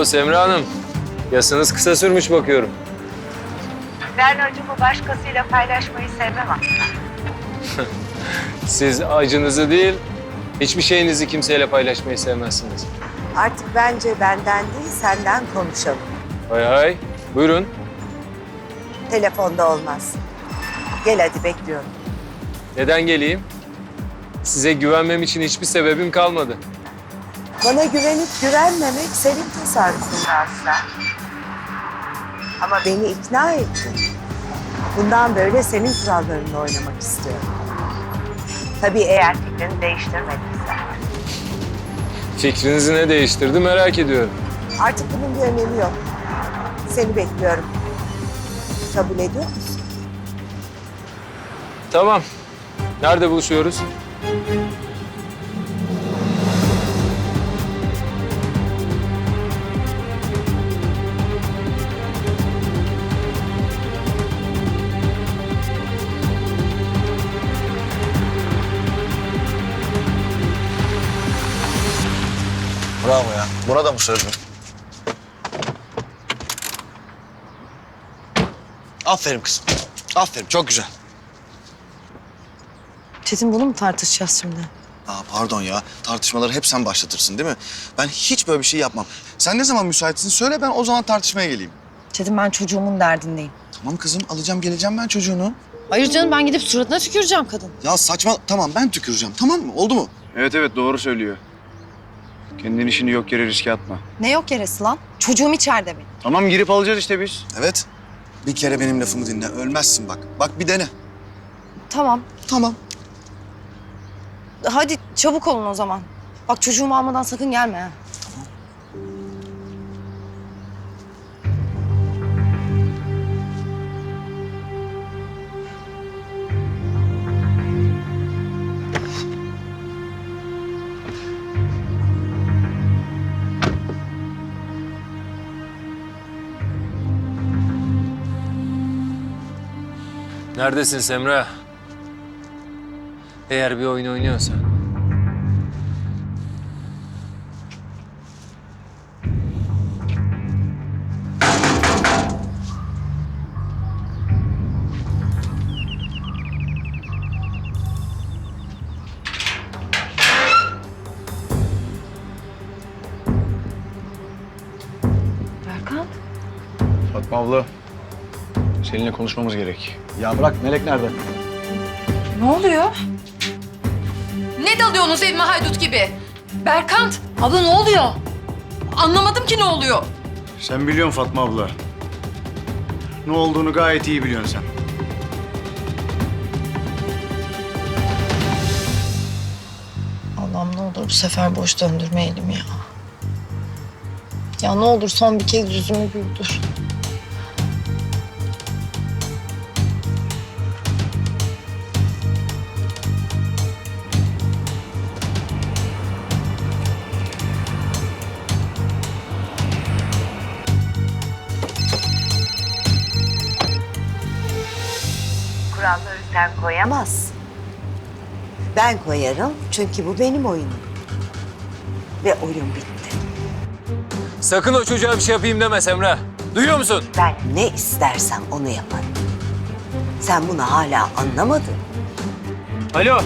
Oo Semra Hanım. Yasınız kısa sürmüş bakıyorum. Ben acımı başkasıyla paylaşmayı sevmem aslında. Siz acınızı değil, hiçbir şeyinizi kimseyle paylaşmayı sevmezsiniz. Artık bence benden değil senden konuşalım. Hay hay. Buyurun. Telefonda olmaz. Gel hadi bekliyorum. Neden geleyim? Size güvenmem için hiçbir sebebim kalmadı. Bana güvenip güvenmemek senin tasarrufun aslında. Ama beni ikna ettin. Bundan böyle senin kurallarınla oynamak istiyorum. Tabii eğer fikrini değiştirmediysen. Fikrinizi ne değiştirdi merak ediyorum. Artık bunun bir önemi yok. Seni bekliyorum. Kabul ediyor musun? Tamam. Nerede buluşuyoruz? Bravo ya. Buna da mı sövdün? Aferin kızım. Aferin. Çok güzel. Çetin bunu mu tartışacağız şimdi? Aa, pardon ya. Tartışmaları hep sen başlatırsın değil mi? Ben hiç böyle bir şey yapmam. Sen ne zaman müsaitsin söyle ben o zaman tartışmaya geleyim. Çetin ben çocuğumun derdindeyim. Tamam kızım alacağım geleceğim ben çocuğunu. Hayır canım ben gidip suratına tüküreceğim kadın. Ya saçma tamam ben tüküreceğim tamam mı? Oldu mu? Evet evet doğru söylüyor. Kendin işini yok yere riske atma. Ne yok yeresi lan? Çocuğum içeride benim. Tamam girip alacağız işte biz. Evet. Bir kere benim lafımı dinle. Ölmezsin bak. Bak bir dene. Tamam. Tamam. Hadi çabuk olun o zaman. Bak çocuğumu almadan sakın gelme ha. Neredesin Semra? Eğer bir oyun oynuyorsan. Berkan. Fatma abla. Seninle konuşmamız gerek. Ya bırak Melek nerede? Ne oluyor? Ne dalıyorsunuz evime haydut gibi? Berkant, abla ne oluyor? Anlamadım ki ne oluyor. Sen biliyorsun Fatma abla. Ne olduğunu gayet iyi biliyorsun sen. Allah'ım ne olur bu sefer boş döndürmeyelim ya. Ya ne olur son bir kez yüzümü güldür. Kuralları sen koyamazsın. Ben koyarım çünkü bu benim oyunum. Ve oyun bitti. Sakın o çocuğa bir şey yapayım deme Semra. Duyuyor musun? Ben ne istersem onu yaparım. Sen bunu hala anlamadın. Alo.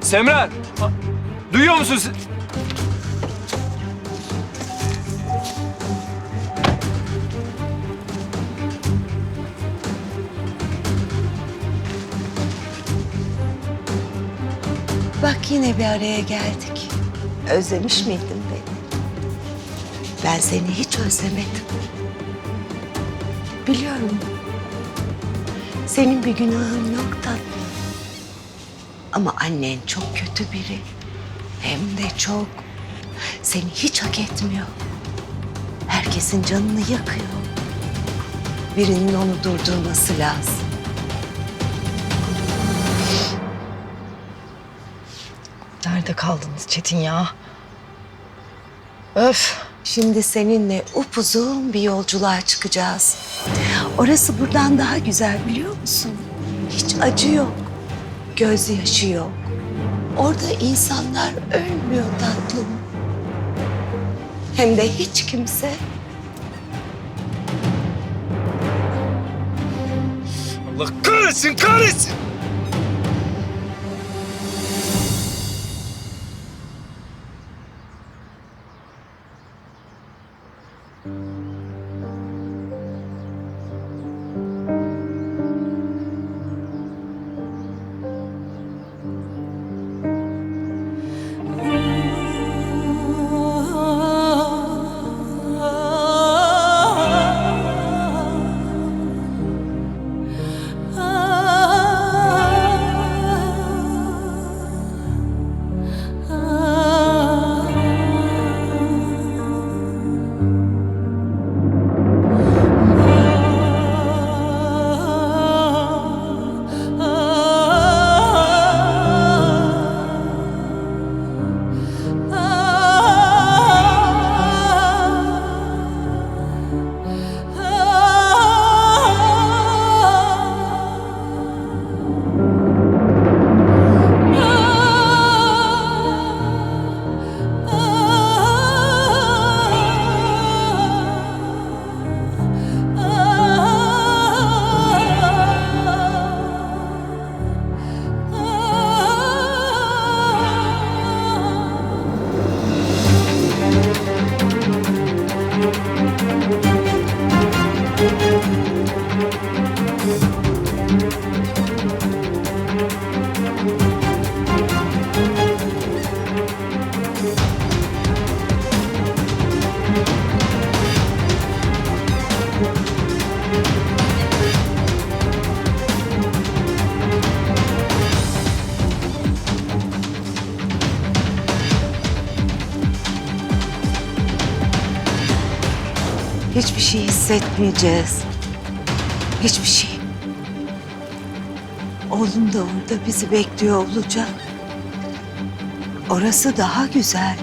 Semra. Duyuyor musun? Bak yine bir araya geldik. Özlemiş miydin beni? Ben seni hiç özlemedim. Biliyorum. Senin bir günahın yok tatlım. Ama annen çok kötü biri. Hem de çok. Seni hiç hak etmiyor. Herkesin canını yakıyor. Birinin onu durdurması lazım. Nerede kaldınız Çetin ya? Öf. Şimdi seninle upuzun bir yolculuğa çıkacağız. Orası buradan daha güzel biliyor musun? Hiç acı yok, gözyaşı yok. Orada insanlar ölmüyor tatlım. Hem de hiç kimse. Allah kahretsin kahretsin. Hiçbir şey hissetmeyeceğiz. Hiçbir şey. Oğlum da orada bizi bekliyor olacak. Orası daha güzel.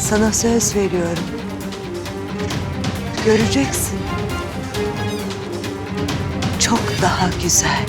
Sana söz veriyorum. Göreceksin. Çok daha güzel.